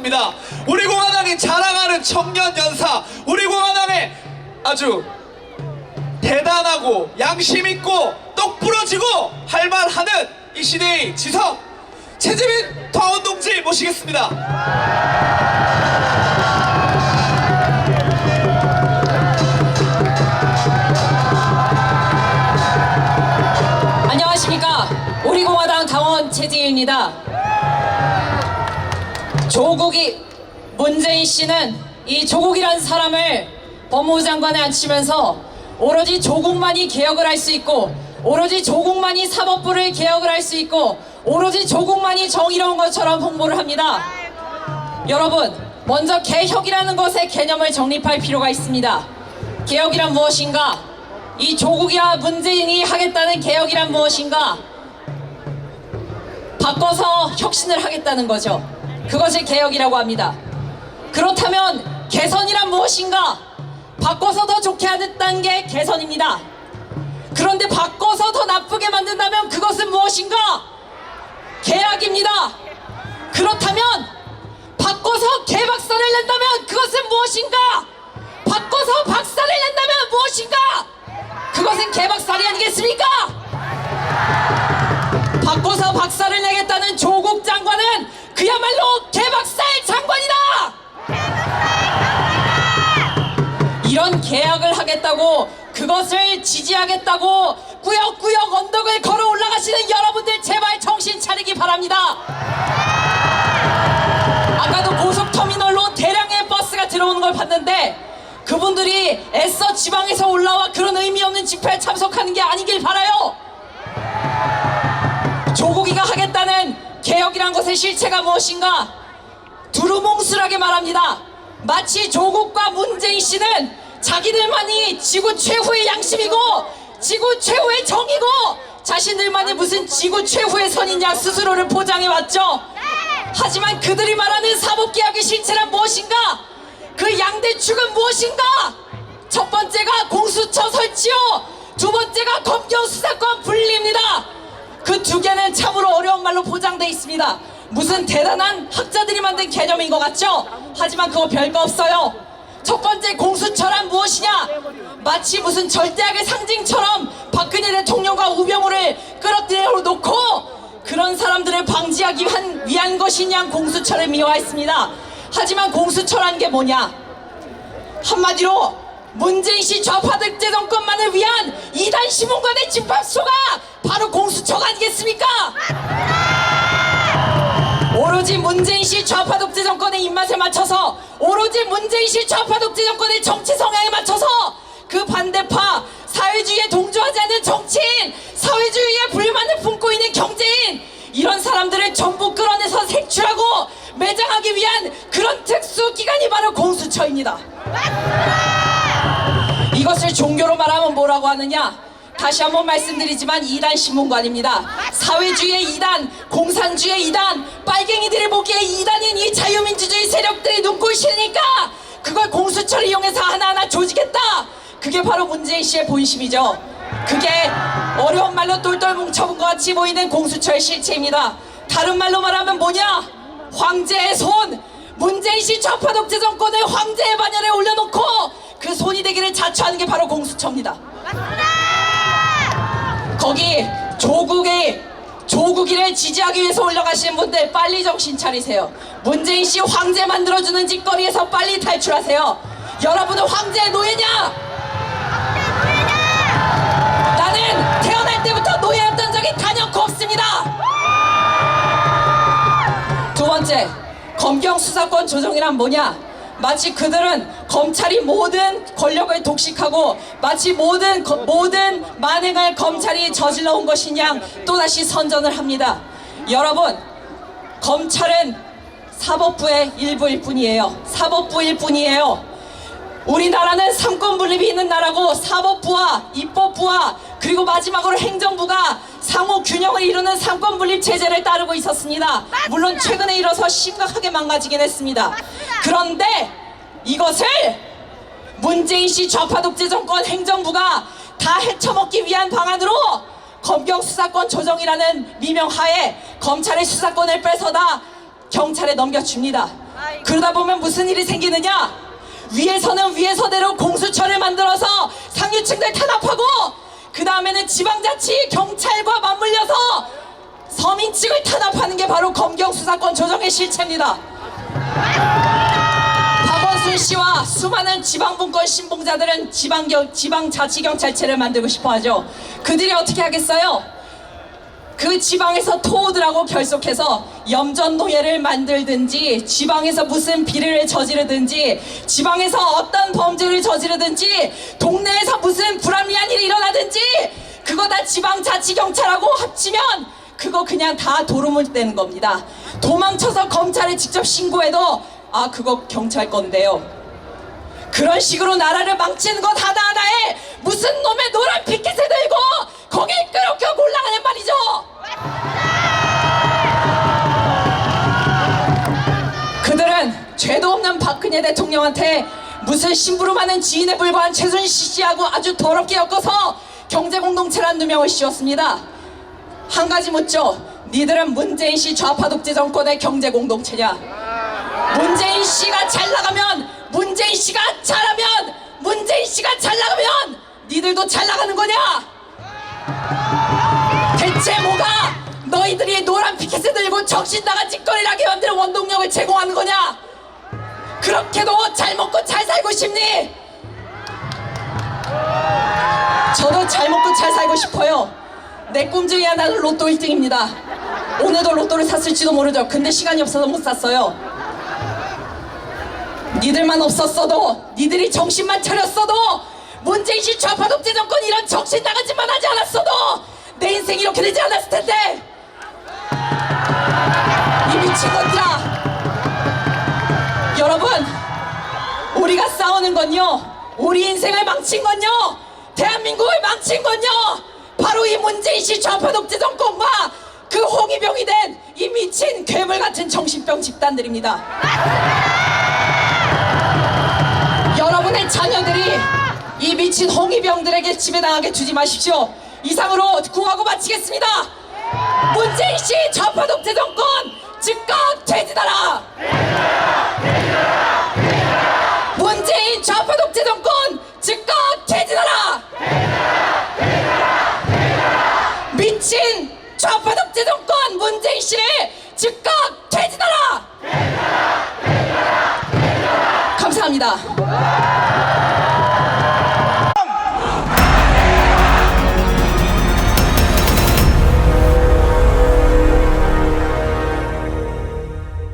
모셨습니다. 우리 공화당이 자랑하는 청년 연사, 우리 공화당의 아주 대단하고 양심 있고 똑 부러지고 할말 하는 이 시대의 지성 최지민 더운 동지 모시겠습니다. 안녕하십니까. 우리 공화당 당원 최지희입니다. 조국이, 문재인 씨는 이 조국이라는 사람을 법무부 장관에 앉히면서 오로지 조국만이 개혁을 할 수 있고 오로지 조국만이 사법부를 개혁을 할 수 있고 오로지 조국만이 정의로운 것처럼 홍보를 합니다. 여러분, 먼저 개혁이라는 것의 개념을 정립할 필요가 있습니다. 개혁이란 무엇인가? 이 조국이와 문재인이 하겠다는 개혁이란 무엇인가? 바꿔서 혁신을 하겠다는 거죠. 그것을 개혁이라고 합니다. 그렇다면 개선이란 무엇인가? 바꿔서 더 좋게 하겠다는 게 개선입니다. 그런데 바꿔서 더 나쁘게 만든다면 그것은 무엇인가? 계약입니다. 그렇다면 바꿔서 개박살을 낸다면 그것은 무엇인가? 바꿔서 박살을 낸다면 무엇인가? 그것은 개박살이 아니겠습니까? 바꿔서 박살을 내겠다는 조국 장관은 그야말로 개박살 장관이다! 이런 계약을 하겠다고 그것을 지지하겠다고 꾸역꾸역 언덕을 걸어 올라가시는 여러분들 제발 정신 차리기 바랍니다. 아까도 고속터미널로 대량의 버스가 들어오는 걸 봤는데 그분들이 애써 지방에서 올라와 그런 의미 없는 집회에 참석하는 게 아니길. 조 개혁이란 것의 실체가 무엇인가? 두루뭉술하게 말합니다. 마치 조국과 문재인 씨는 자기들만이 지구 최후의 양심이고 지구 최후의 정이고 자신들만이 무슨 지구 최후의 선이냐 스스로를 포장해 왔죠. 하지만 그들이 말하는 사법개혁의 실체란 무엇인가? 그 양대 축은 무엇인가? 첫 번째가 공수처 설치요. 두 번째가 검경 수사권 분리입니다. 그 두 개는 말로 포장돼 있습니다. 무슨 대단한 학자들이 만든 개념인 것 같죠? 하지만 그거 별거 없어요. 첫 번째 공수처란 무엇이냐? 마치 무슨 절대악의 상징처럼 박근혜 대통령과 우병우를 끌어들여 놓고 그런 사람들을 방지하기 위한, 것이냐 공수처를 미화했습니다. 하지만 공수처란 게 뭐냐? 한마디로 문재인 씨 좌파 득제 정권만을 위한 이단 시민관의 집합소가 바로 공수처가 아니겠습니까? 씨 좌파 독재 정권의 입맛에 맞춰서 오로지 문재인 씨 좌파 독재 정권의 정치 성향에 맞춰서 그 반대파 사회주의에 동조하지 않는 정치인 사회주의에 불만을 품고 있는 경제인 이런 사람들을 전부 끌어내서 색출하고 매장하기 위한 그런 특수기관이 바로 공수처입니다. 이것을 종교로 말하면 뭐라고 하느냐? 다시 한번 말씀드리지만 이단 신문관입니다. 사회주의의 이단, 공산주의의 이단, 빨갱이들이 보기에 이단인 이 자유민주주의 세력들이 눈꼴 싫으니까 그걸 공수처를 이용해서 하나하나 조지겠다. 그게 바로 문재인 씨의 본심이죠. 그게 어려운 말로 똘똘 뭉쳐본 것 같이 보이는 공수처의 실체입니다. 다른 말로 말하면 뭐냐? 황제의 손! 문재인 씨 좌파 독재 정권을 황제의 반열에 올려놓고 그 손이 되기를 자처하는 게 바로 공수처입니다. 거기 조국의 조국이를 지지하기 위해서 올라가시는 분들 빨리 정신 차리세요. 문재인 씨 황제 만들어주는 짓거리에서 빨리 탈출하세요. 여러분은 황제의 노예냐? 나는 태어날 때부터 노예였던 적이 단연코 없습니다. 두 번째, 검경 수사권 조정이란 뭐냐? 마치 그들은 검찰이 모든 권력을 독식하고 마치 모든 거- 모든 만행을 검찰이 저질러 온 것이냐 또다시 선전을 합니다. 여러분, 검찰은 사법부의 일부일 뿐이에요. 사법부일 뿐이에요. 우리나라는 삼권 분립이 있는 나라고 사법부와 입법부와 그리고 마지막으로 행정부가 상호 균형을 이루는 삼권 분립 체제를 따르고 있었습니다. 물론 최근에 일어서 심각하게 망가지긴 했습니다. 그런데 이것을 문재인 씨 좌파 독재 정권 행정부가 다 헤쳐먹기 위한 방안으로 검경 수사권 조정이라는 미명하에 검찰의 수사권을 뺏어다 경찰에 넘겨줍니다. 그러다 보면 무슨 일이 생기느냐? 위에서는 위에서대로 공수처를 만들어서 상류층들 탄압하고 그 다음에는 지방자치 경찰과 맞물려서 서민층을 탄압하는 게 바로 검경 수사권 조정의 실체입니다. 박원순 씨와 수많은 지방분권 신봉자들은 지방경, 지방자치경찰체를 만들고 싶어 하죠. 그들이 어떻게 하겠어요? 그 지방에서 토호들하고 결속해서 염전노예를 만들든지 지방에서 무슨 비리를 저지르든지 지방에서 어떤 범죄를 저지르든지 동네에서 무슨 불합리한 일이 일어나든지 그거 다 지방자치경찰하고 합치면 그거 그냥 다 도루묵 되는 겁니다. 도망쳐서 검찰에 직접 신고해도 아 그거 경찰 건데요. 그런 식으로 나라를 망치는 것 하나하나에 무슨 놈의 노란 피켓을 들고 거기 그렇게 올라가는 말이죠. 그들은 죄도 없는 박근혜 대통령한테 무슨 심부름하는 지인에 불과한 최순실 씨하고 아주 더럽게 엮어서 경제공동체란 누명을 씌웠습니다. 한 가지 묻죠. 니들은 문재인 씨 좌파 독재 정권의 경제공동체냐? 문재인 씨가 잘 나가면 문재인 씨가 잘하면 문재인 씨가 잘 나가면 니들도 잘 나가는 거냐? 대체 뭐가 너희들이 노란 피켓을 들고 정신 나간 짓거리를 하게 만드는 원동력을 제공하는 거냐? 그렇게도 잘 먹고 잘 살고 싶니? 저도 잘 먹고 잘 살고 싶어요. 내 꿈 중에 하나는 로또 1등입니다. 오늘도 로또를 샀을지도 모르죠. 근데 시간이 없어서 못 샀어요. 니들만 없었어도 니들이 정신만 차렸어도 문재인 씨 좌파 독재 정권 이런 정신 나간 짓만 하지 않았어도 내 인생 이렇게 되지 않았을 텐데 이 미친 것들아 여러분 우리가 싸우는 건요 우리 인생을 망친 건요 대한민국을 망친 건요 바로 이 문재인 씨 좌파 독재 정권과 그 홍위병이 된 이 미친 괴물 같은 정신병 집단들입니다. 여러분의 자녀들이 이 미친 홍위병들에게 지배당하게 두지 마십시오. 이상으로 구하고 마치겠습니다. 문재인 씨 좌파 독재 정권 즉각 퇴진하라. 문재인 좌파 독재 정권 즉각 퇴진하라. 미친 좌파 독재 정권 문재인 씨를 즉각 퇴진하라. 감사합니다.